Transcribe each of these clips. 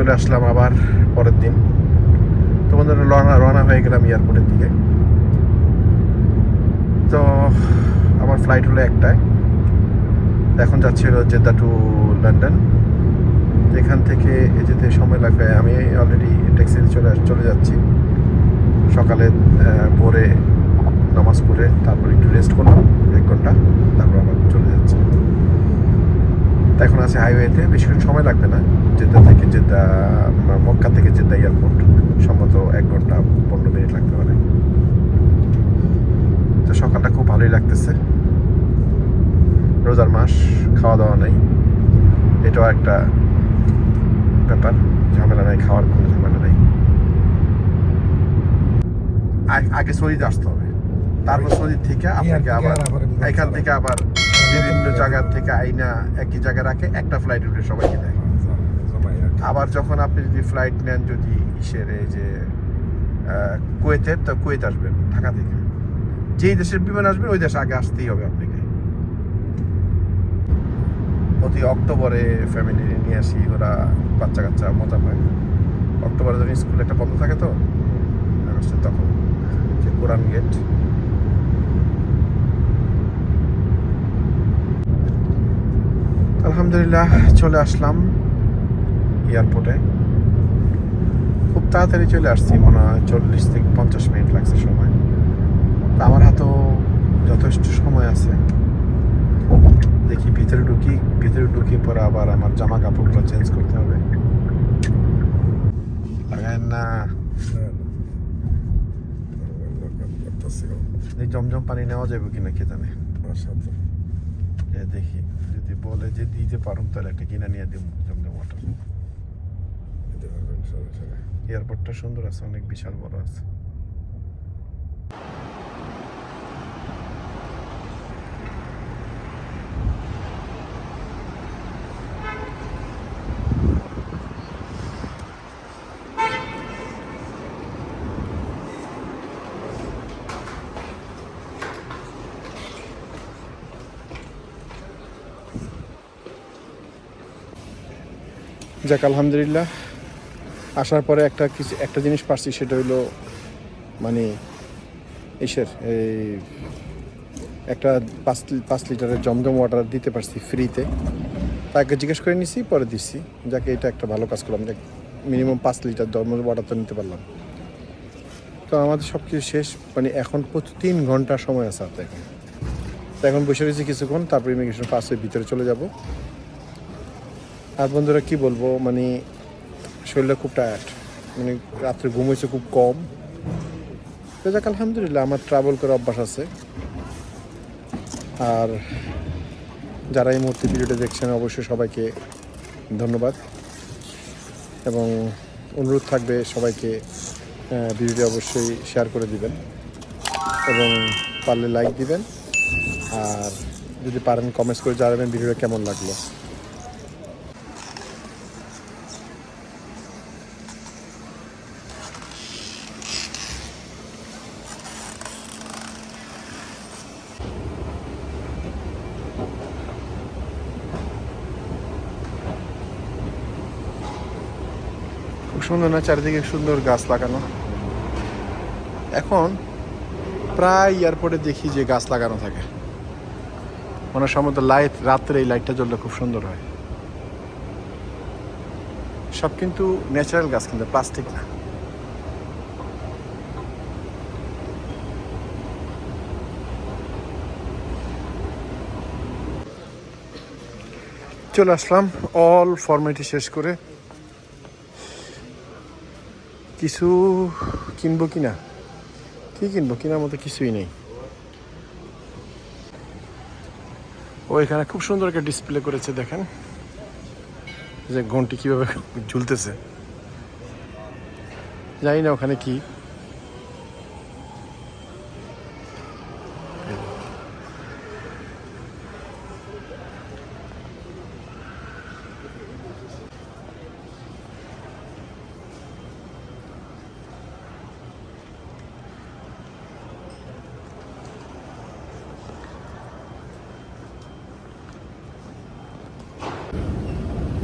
চলে আসলাম আবার পরের দিন। তো বন্ধুরা, রওনা রওনা হয়ে গেলাম এয়ারপোর্টের দিকে। তো আমার ফ্লাইট হলো একটায়। এখন যাচ্ছি হলো জেদ্দা টু লন্ডন এখান থেকে যেতে সময় লাগবে, আমি অলরেডি ট্যাক্সিতে চলে চলে যাচ্ছি। সকালে ভোরে নামাজ পড়ে তারপর একটু রেস্ট করলাম, এক ঘণ্টা, তারপর আবার চলে যাচ্ছি। তা এখন আছে হাইওয়েতে বেশিক্ষণ সময় লাগবে না জেদ্দা থেকে জেদ্দা মক্কা থেকে জেদ্দা এয়ারপোর্ট সম্ভবত এক ঘণ্টা পনেরো মিনিট লাগতে পারে। তো সকালটা খুব ভালোই লাগতেছে। রোজার মাস খাওয়া দাওয়া নেই। এটাও একটা ব্যাপার ঝামেলা নেই খাওয়ার কোনো ঝামেলা নেই। আগে সৌদিতে আসতে হবে। তারপর সৌদি থেকে আপনাকে আবার আবার এখান থেকে আবার বিভিন্ন জায়গা থেকে আইনা একই জায়গায় রাখে একটা ফ্লাইট উঠে সবাইকে দেয়। আবার যখন আপনি যদি ফ্লাইট নেন যদি ইসের এই যে কুয়েতের তো কুয়েত আসবেন ঢাকা থেকে। যেই দেশের বিমান আসবে ওই দেশে আগে আসতেই হবে আপনাকে। প্রতি অক্টোবরে ফ্যামিলি নিয়ে আসি ওরা বাচ্চা কাচ্চা মজা পায়। অক্টোবরে যখন স্কুল একটা বন্ধ থাকে তো তখন যে কোরআন গেট আলহামদুলিল্লাহ চলে আসলাম এয়ারপোর্টে খুব তাড়াতাড়ি চলে আসছি মনে হয় চল্লিশ থেকে পঞ্চাশ মিনিট লাগছে সময়। তা আমার হাতেও যথেষ্ট সময় আছে। দেখি ভিতরে ঢুকি ভিতরে ঢুকে পরে আবার আমার জামা কাপড়গুলো চেঞ্জ করতে হবে। লাগায়েন না। জমজম পানি নেওয়া যাবে কিনা কে জানে। দেখি। যদি বলে যে দিই যে পারুম তাহলে একটা কিনে নিয়ে দিব জমজম ওয়াটার এয়ারপোর্টটা সুন্দর আছে অনেক বিশাল বড় আছে। যাক, আলহামদুলিল্লাহ। আসার পরে একটা কিছু একটা জিনিস পারছি, সেটা হইল মানে ইসের এই একটা পাঁচ পাঁচ লিটারের জমজম ওয়াটার দিতে পারছি ফ্রিতে তাকে জিজ্ঞেস করে নিছি, পরে দিচ্ছি যাকে, এটা একটা ভালো কাজ করলাম। যে মিনিমাম পাঁচ লিটার জমজম ওয়াটার তো নিতে পারলাম। তো আমাদের সব কিছু শেষ মানে এখন প্রতি তিন ঘণ্টা সময় আছে হাতে। এখন তো এখন বসে রয়েছি কিছুক্ষণ, তারপর ইমিগ্রেশন পাস হয়ে ভিতরে চলে যাব। আর বন্ধুরা কি বলব মানে শরীরটা খুব টায়ার্ড মানে রাত্রে ঘুম হয়েছে খুব কম। তো যাক, আলহামদুলিল্লাহ আমার ট্রাভেল করে অভ্যাস আছে। আর যারা এই মুহূর্তে ভিডিওটা দেখছেন, অবশ্যই সবাইকে ধন্যবাদ। এবং অনুরোধ থাকবে সবাইকে ভিডিওটি অবশ্যই শেয়ার করে দিবেন। এবং পারলে লাইক দিবেন। আর যদি পারেন কমেন্টস করে জানাবেন ভিডিওটা কেমন লাগল। খুব সুন্দর না, চারিদিকে সুন্দর গাছ লাগানো। এখন প্রায় এয়ারপোর্টে দেখি যে গাছ লাগানো থাকে। মনে সম্ভবত লাইট রাত্রে এই লাইটটা জ্বললে খুব সুন্দর হয়। সব কিন্তু ন্যাচারাল গাছ, কিন্তু প্লাস্টিক না। চলে আসলাম অল ফর্মালিটি শেষ করে। কিছু কিনবো কিনা? কি কিনবো? কেনার মতো কিছুই নেই। ও, এখানে খুব সুন্দর একটা ডিসপ্লে করেছে, দেখেন। যে ঘন্টি কীভাবে ঝুলতেছে। জানি না ওখানে কি।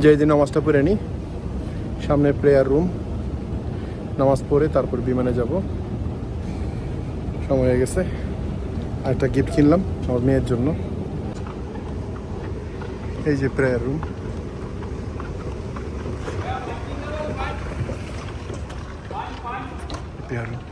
যেদিন নামাজটা পড়ে নিই সামনে প্রেয়ার রুম নামাজ পড়ে তারপর বিমানে যাব। সময় হয়ে গেছে আর একটা গিফট কিনলাম আমার মেয়ের জন্য। এই যে prayer room prayer room